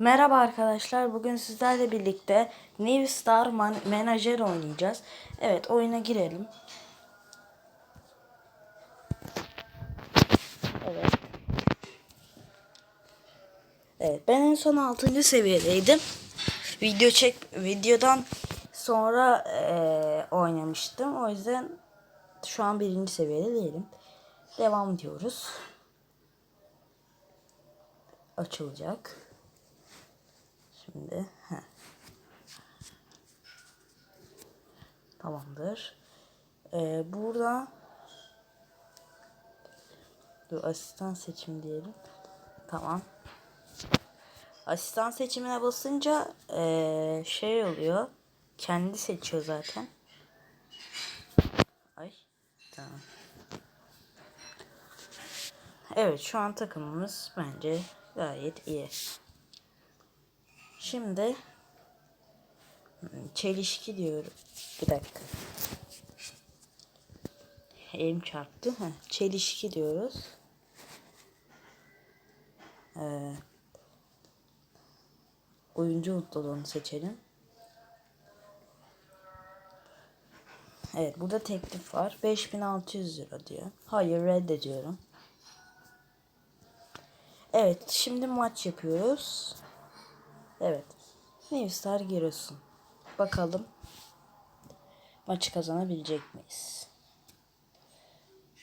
Merhaba arkadaşlar. Bugün sizlerle birlikte New Star Man Manager oynayacağız. Evet, oyuna girelim. Evet. Evet, ben en son 6. seviyedeydim. Video çek videodan sonra eee, oynamıştım. O yüzden şu an birinci seviyede değilim. Devam diyoruz. Açılacak. Şimdi heh. Tamamdır. Ee, burada Dur, asistan seçim diyelim. Tamam. Asistan seçimine basınca ee, şey oluyor. Kendi seçiyor zaten. Ay. Tamam. Evet şu an takımımız bence gayet iyi. Şimdi hmm, çelişki diyorum. Bir dakika. Elim çarptı. Heh, çelişki diyoruz. Ee, oyuncu mutluluğunu seçelim. Evet burada teklif var. 5600 lira diyor. Hayır reddediyorum. Evet şimdi maç yapıyoruz. Evet. Newstar Giresun. Bakalım maçı kazanabilecek miyiz?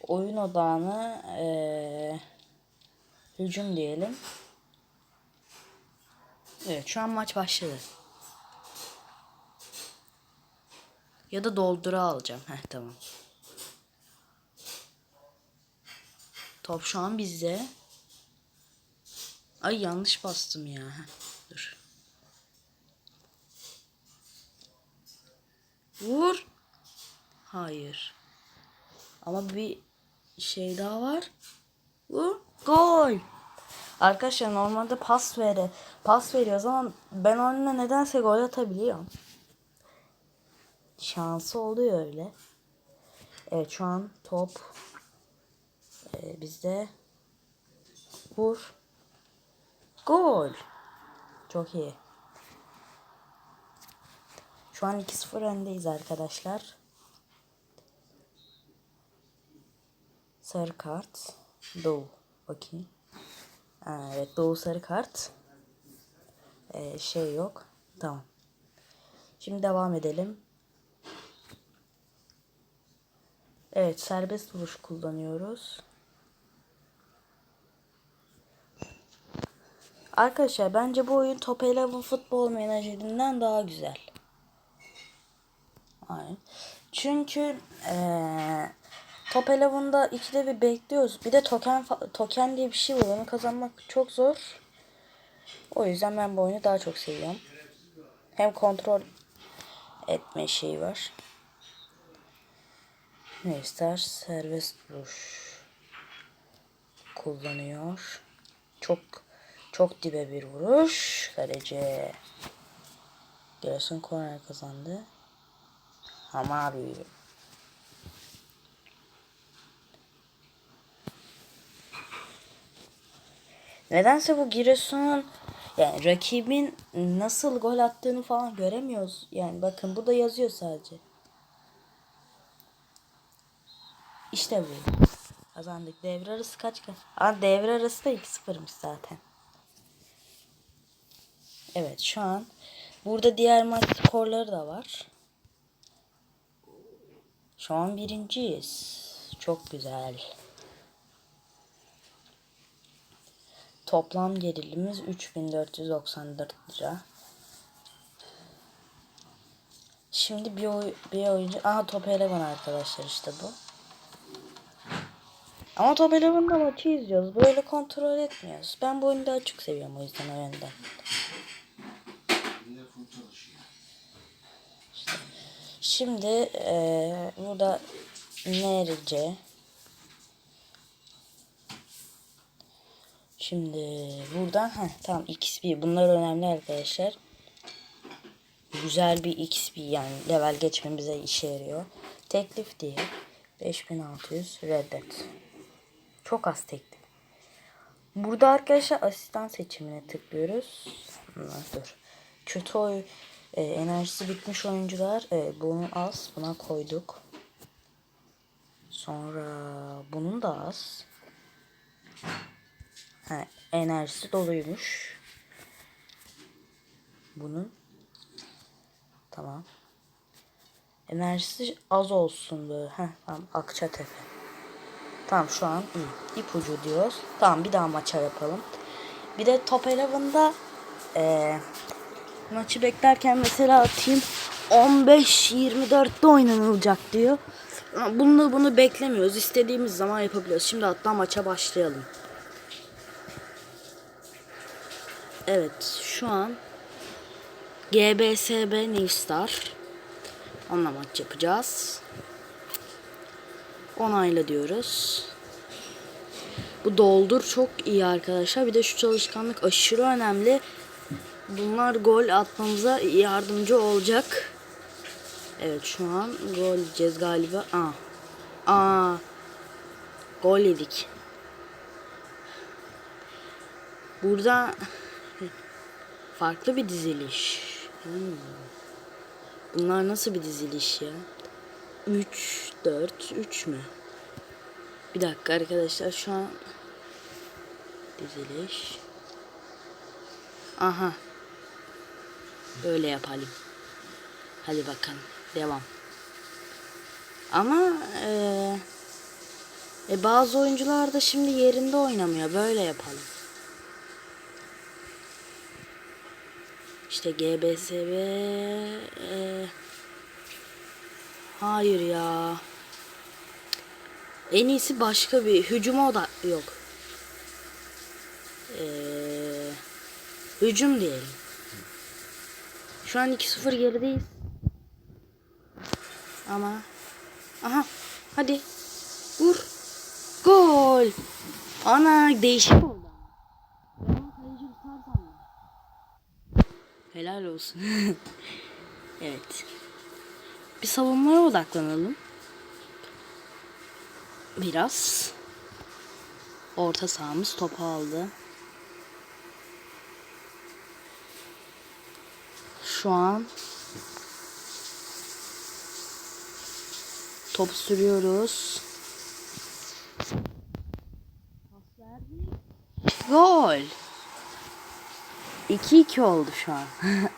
Oyun odağını eee, hücum diyelim. Evet şu an maç başladı. Ya da doldura alacağım. Heh tamam. Top şu an bizde. Ay yanlış bastım ya. Heh, dur. Vur. Hayır. Ama bir şey daha var. Vur. Gol. Arkadaşlar normalde pas vere, pas veriyoruz ama ben onunla nedense gol atabiliyorum. Şansı oluyor öyle. Evet şu an top e, bizde. Vur. Gol. Çok iyi. Şu an 2-0 öndeyiz arkadaşlar. Sarı kart. Doğu. Bakayım. Ha, evet Doğu sarı kart. Ee, şey yok. Tamam. Şimdi devam edelim. Evet serbest vuruş kullanıyoruz. Arkadaşlar bence bu oyun Top 11 futbol menajerinden daha güzel. Aynen. Çünkü eee Top 11'da ikide bir bekliyoruz. Bir de token token diye bir şey var. Onu kazanmak çok zor. O yüzden ben bu oyunu daha çok seviyorum. Hem kontrol etme şeyi var. Neyse serbest vuruş kullanıyor. Çok çok dibe bir vuruş. Kaleci Giresun korner kazandı. Ama abi Nedense bu Giresun'un yani rakibin nasıl gol attığını falan göremiyoruz. Yani bakın burada yazıyor sadece. İşte bu. Kazandık. Devre arası kaç kaç? Aa, devre arası da 2-0'mış zaten. Evet şu an burada diğer maç skorları da var. Şu an birinciyiz. Çok güzel. Toplam gelirimiz 3494 lira. Şimdi bir, oy bir oyuncu... Aha Top Eleven arkadaşlar işte bu. Ama Top Eleven'da maçı izliyoruz. Böyle kontrol etmiyoruz. Ben bu oyunu daha çok seviyorum o yüzden o yönden. İşte. Şimdi eee burada NRC Şimdi buradan ha tamam XP bunlar önemli arkadaşlar. Güzel bir XP yani level geçmemize işe yarıyor. Teklif diye 5600 reddet. Çok az teklif. Burada arkadaşlar asistan seçimine tıklıyoruz. dur. Kötü oy e, enerjisi bitmiş oyuncular e, bunu az buna koyduk. Sonra bunun da az. Ha, enerjisi doluymuş. Bunun tamam. Enerjisi az olsun böyle. Heh, tamam Akçatepe. Tamam şu an iyi. İpucu diyoruz. Tamam bir daha maça yapalım. Bir de Top 11'da eee maçı beklerken mesela team 15-24'te oynanılacak diyor. Ama Bunu bunu beklemiyoruz. İstediğimiz zaman yapabiliyoruz. Şimdi hatta maça başlayalım. Evet şu an GBSB New Star. Onunla maç yapacağız. Onayla diyoruz. Bu doldur çok iyi arkadaşlar. Bir de şu çalışkanlık aşırı önemli. Bunlar gol atmamıza yardımcı olacak. Evet şu an gol yiyeceğiz galiba. Aa. Aa. Gol yedik. Burada farklı bir diziliş. Hmm. Bunlar nasıl bir diziliş ya? 3 4 3 mü? Bir dakika arkadaşlar şu an diziliş. Aha. Böyle yapalım. Hadi bakalım. Devam. Ama eee e, bazı oyuncular da şimdi yerinde oynamıyor. Böyle yapalım. İşte GBSB eee, Hayır ya. En iyisi başka bir hücuma da yok. Ee, hücum diyelim. Şu an 2-0 gerideyiz. Ama aha hadi vur. Gol. Ana değişik oldu. Helal olsun. evet. Bir savunmaya odaklanalım. Biraz. Orta sahamız topu aldı. Şu an top sürüyoruz. Gol. 2-2 oldu şu an.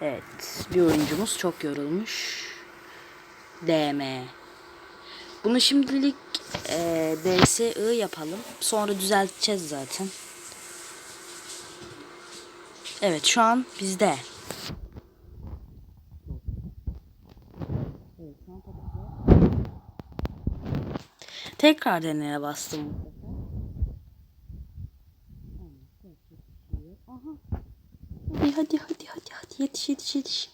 Evet, bir oyuncumuz çok yorulmuş. DM. Bunu şimdilik e, DSI yapalım. Sonra düzelteceğiz zaten. Evet, şu an bizde. Tekrar deneye bastım. Hadi hadi hadi hadi hadi yetiş yetiş yetiş.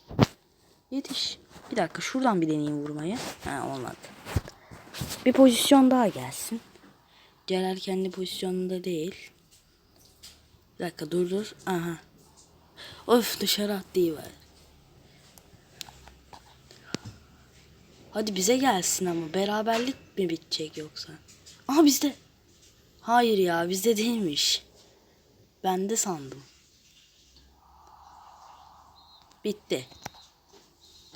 Yetiş. Bir dakika şuradan bir deneyeyim vurmayı. Ha olmadı. Bir pozisyon daha gelsin. Celal kendi pozisyonunda değil. Bir dakika dur dur. Aha. Of dışarı var. Hadi bize gelsin ama beraberlik mi bitecek yoksa? Aha bizde. Hayır ya bizde değilmiş. Ben de sandım. Bitti.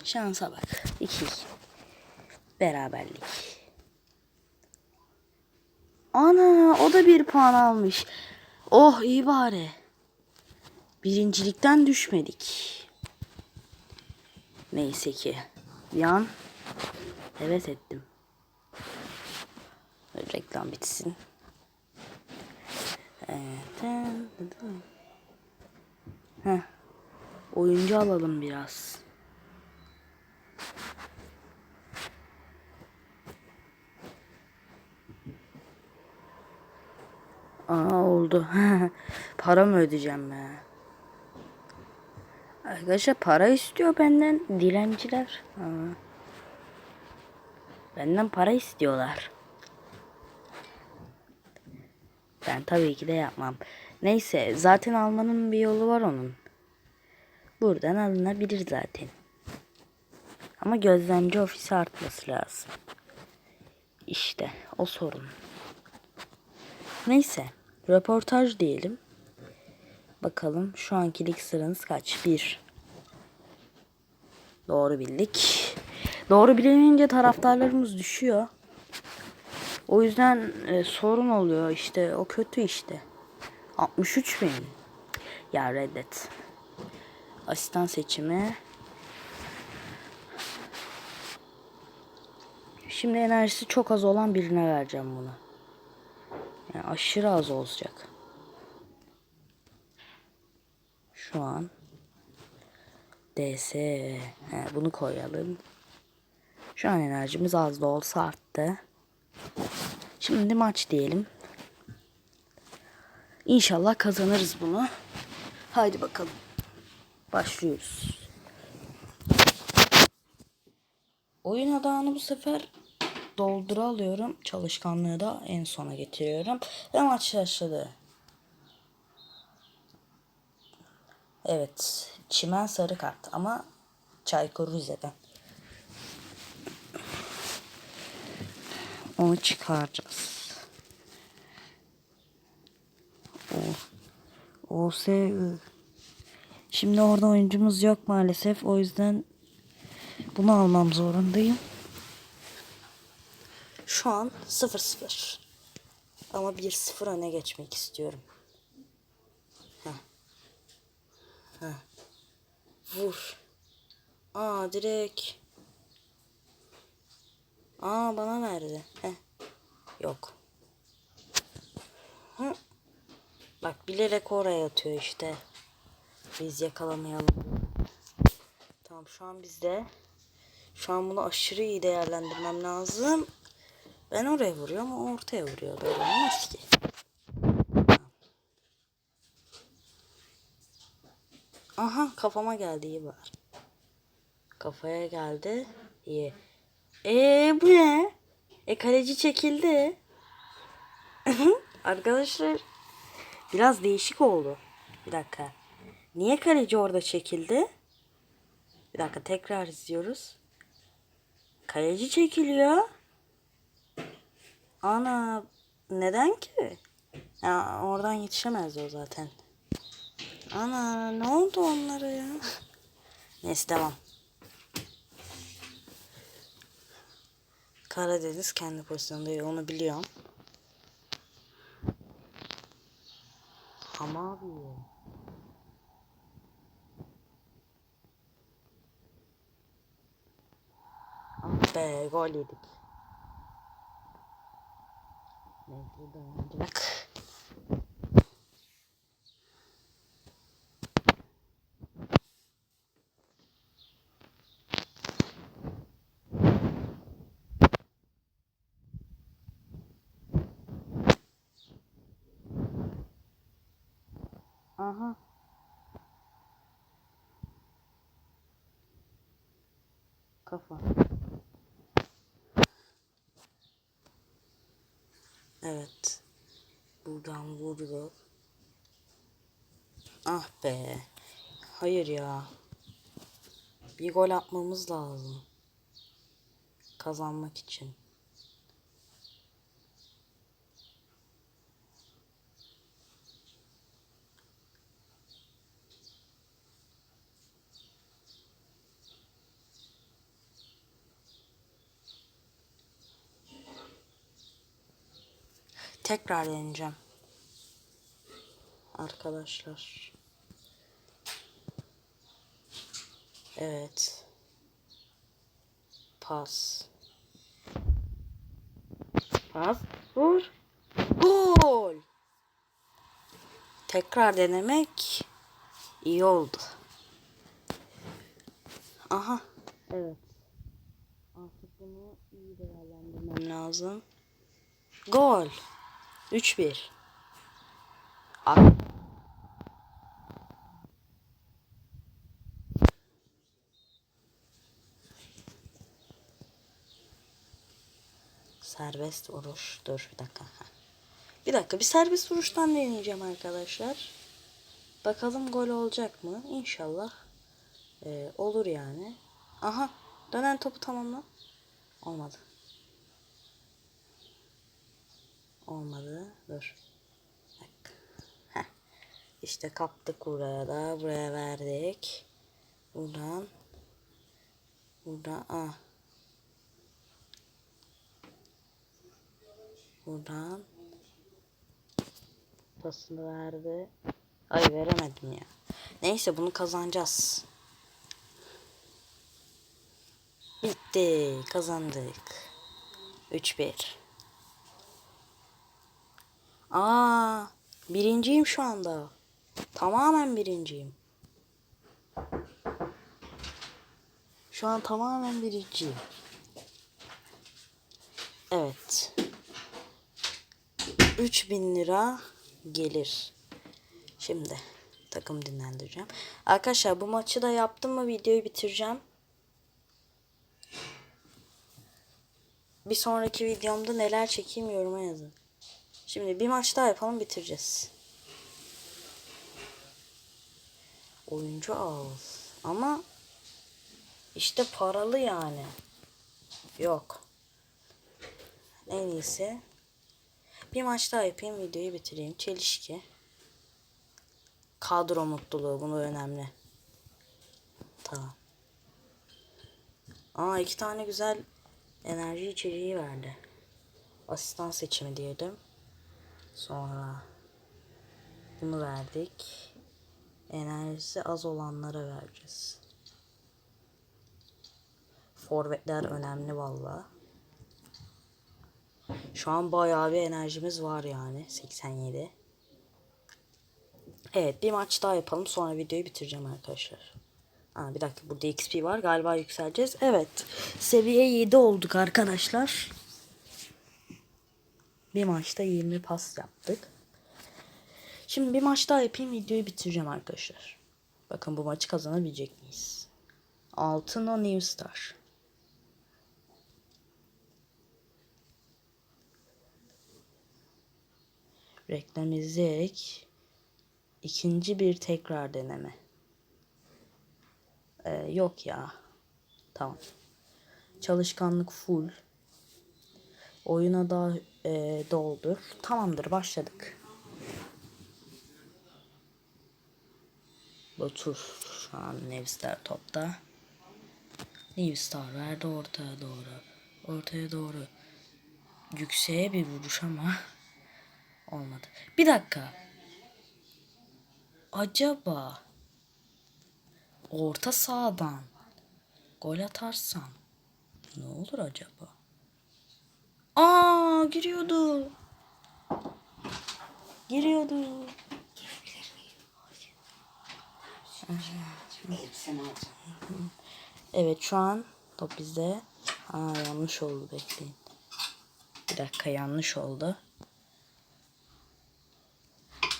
Şansa bak. İki. Beraberlik. Ana o da bir puan almış. Oh iyi bari. Birincilikten düşmedik. Neyse ki. Yan. Evet ettim. Reklam bitsin. Evet. Heh. Oyuncu alalım biraz. Aa oldu. para mı ödeyeceğim be? Arkadaşlar para istiyor benden dilenciler. Aa. Benden para istiyorlar. Ben tabii ki de yapmam. Neyse zaten almanın bir yolu var onun. Buradan alınabilir zaten. Ama gözlemci ofisi artması lazım. İşte o sorun. Neyse röportaj diyelim. Bakalım şu ankilik sıranız kaç? 1. Doğru bildik. Doğru bilince taraftarlarımız düşüyor. O yüzden e, sorun oluyor işte. O kötü işte. 63 bin. Ya reddet. Asistan seçimi. Şimdi enerjisi çok az olan birine vereceğim bunu. Yani aşırı az olacak. Şu an DS He, bunu koyalım. Şu an enerjimiz az da olsa arttı. Şimdi maç diyelim. İnşallah kazanırız bunu. Haydi bakalım. Başlıyoruz. Oyun adağını bu sefer doldura alıyorum. Çalışkanlığı da en sona getiriyorum. Ve maç başladı. Evet. Çimen sarı kart ama Çaykur Rize'den. Onu çıkaracağız. O OS Şimdi orada oyuncumuz yok maalesef. O yüzden bunu almam zorundayım. Şu an 0-0. Ama 1-0 öne geçmek istiyorum. Heh. Heh. Vur. Aa direkt. Aa bana verdi. Heh. Yok. Hı. Bak bilerek oraya atıyor işte. Biz yakalamayalım. Tamam şu an bizde. Şu an bunu aşırı iyi değerlendirmem lazım. Ben oraya vuruyorum o ortaya vuruyor. Böyle olmaz ki. Aha kafama geldi iyi var. Kafaya geldi. İyi. Eee bu ne? E kaleci çekildi. Arkadaşlar biraz değişik oldu. Bir dakika. Niye kaleci orada çekildi? Bir dakika tekrar izliyoruz. Kaleci çekiliyor. Ana neden ki? Ya oradan yetişemezdi o zaten. Ana ne oldu onlara ya? Neyse devam. Karadeniz kendi pozisyonunda onu biliyorum. Ama abi. Ah be gol yedik. Neyse dayanacak. Aha. Kafa. Evet. Buradan vurdu. Ah be. Hayır ya. Bir gol atmamız lazım. Kazanmak için. Tekrar deneyeceğim. Arkadaşlar. Evet. Pas. Pas. Vur. Gol. Tekrar denemek iyi oldu. Aha. Evet. Artık bunu iyi değerlendirmem lazım. Gol. 3-1. Abi. Serbest vuruş. Dur bir dakika. Bir dakika bir serbest vuruştan deneyeceğim arkadaşlar. Bakalım gol olacak mı? İnşallah. Ee, olur yani. Aha. Dönen topu tamamla. Olmadı. Olmadı. Dur. Bak. Heh. İşte kaptık buraya da. Buraya verdik. Buradan. Buradan. Ah. Buradan. Pasını verdi. Ay veremedim ya. Neyse bunu kazanacağız. Bitti. Kazandık. 3-1. Aa, birinciyim şu anda. Tamamen birinciyim. Şu an tamamen birinciyim. Evet. 3000 lira gelir. Şimdi takım dinlendireceğim. Arkadaşlar bu maçı da yaptım mı videoyu bitireceğim. Bir sonraki videomda neler çekeyim yoruma yazın. Şimdi bir maç daha yapalım bitireceğiz. Oyuncu ağız. Ama işte paralı yani. Yok. En iyisi bir maç daha yapayım videoyu bitireyim. Çelişki. Kadro mutluluğu bunu önemli. Tamam. Aa iki tane güzel enerji içeriği verdi. Asistan seçimi diyelim. Sonra bunu verdik. Enerjisi az olanlara vereceğiz. Forvetler önemli valla. Şu an bayağı bir enerjimiz var yani. 87. Evet bir maç daha yapalım sonra videoyu bitireceğim arkadaşlar. Aa, bir dakika burada XP var galiba yükseleceğiz. Evet seviye 7 olduk arkadaşlar. Bir maçta 20 pas yaptık. Şimdi bir maç daha yapayım videoyu bitireceğim arkadaşlar. Bakın bu maçı kazanabilecek miyiz? Altın o New Star. Reklam izleyerek ikinci bir tekrar deneme. Ee, yok ya. Tamam. Çalışkanlık full. Oyuna da e, doldur. Tamamdır başladık. Batur şu an Nevstar topta. Nevstar verdi ortaya doğru. Ortaya doğru. Yükseğe bir vuruş ama olmadı. Bir dakika. Acaba orta sahadan gol atarsam ne olur acaba? Aa giriyordu. Giriyordu. Evet şu an top bizde. Aa yanlış oldu bekleyin. Bir dakika yanlış oldu.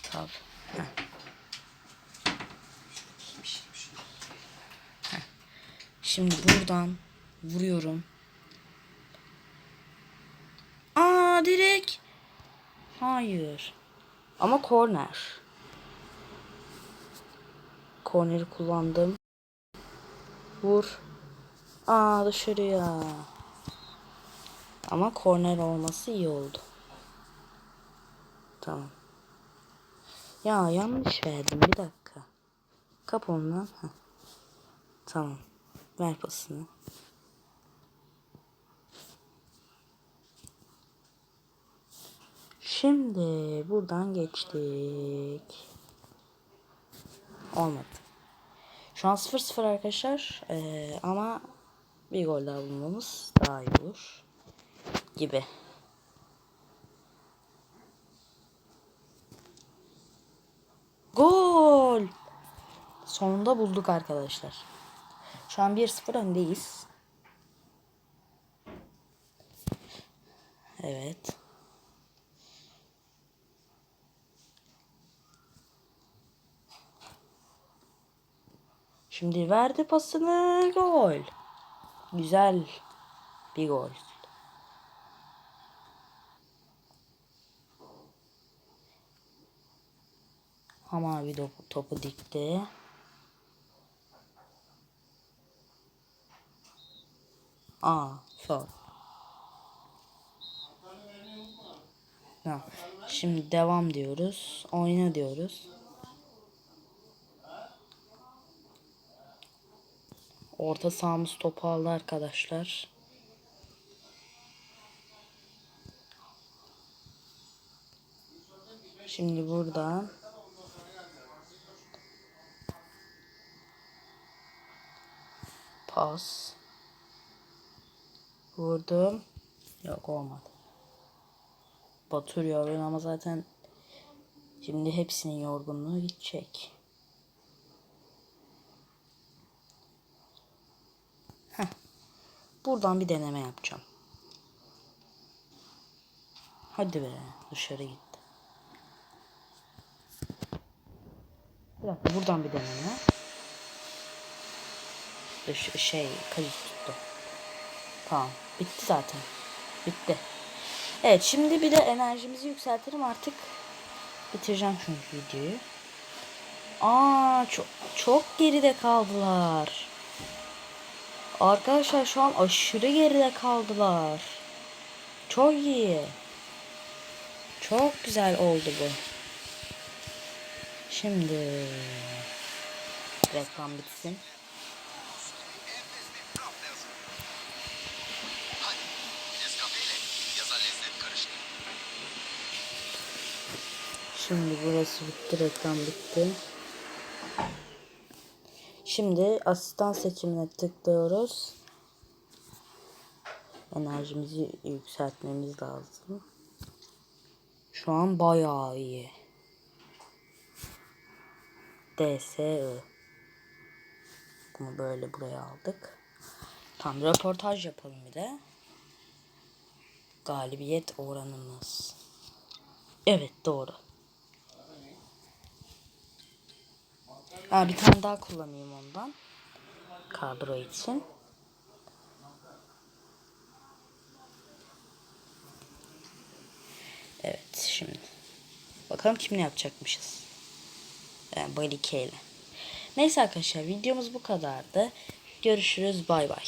Tabii. Şimdi buradan vuruyorum. Aa direkt. Hayır. Ama korner. Korneri kullandım. Vur. Aa dışarıya. Ama korner olması iyi oldu. Tamam. Ya yanlış verdim bir dakika. Kap ondan. Tamam. Ver pasını. Şimdi buradan geçtik. Olmadı. Şu an 0-0 arkadaşlar. Ee, ama bir gol daha bulmamız daha iyi olur. Gibi. Gol! Sonunda bulduk arkadaşlar. Şu an 1-0 öndeyiz. Evet. Şimdi verdi pasını gol. Güzel bir gol. Ama bir topu, dikti. Aa, faul. Tamam. Şimdi devam diyoruz. Oyna diyoruz. Orta sahamız topu aldı arkadaşlar. Şimdi buradan pas vurdum. Yok olmadı. Batırıyor ama zaten şimdi hepsinin yorgunluğu gidecek. Buradan bir deneme yapacağım. Hadi be dışarı gitti. Bir dakika buradan bir deneme. Dış, şey kayıt tuttu. Tamam bitti zaten. Bitti. Evet şimdi bir de enerjimizi yükseltelim artık. Bitireceğim çünkü videoyu. Aa çok, çok geride kaldılar. Arkadaşlar şu an aşırı geride kaldılar. Çok iyi. Çok güzel oldu bu. Şimdi reklam bitsin. Şimdi burası bitti, reklam bitti. Şimdi asistan seçimine tıklıyoruz. Enerjimizi yükseltmemiz lazım. Şu an bayağı iyi. DSI. Bunu böyle buraya aldık. Tam röportaj yapalım bir de. Galibiyet oranımız. Evet doğru. Ha, bir tane daha kullanayım ondan. Kadro için. Evet şimdi. Bakalım kimle yapacakmışız. Yani Balike ile. Neyse arkadaşlar videomuz bu kadardı. Görüşürüz bay bay.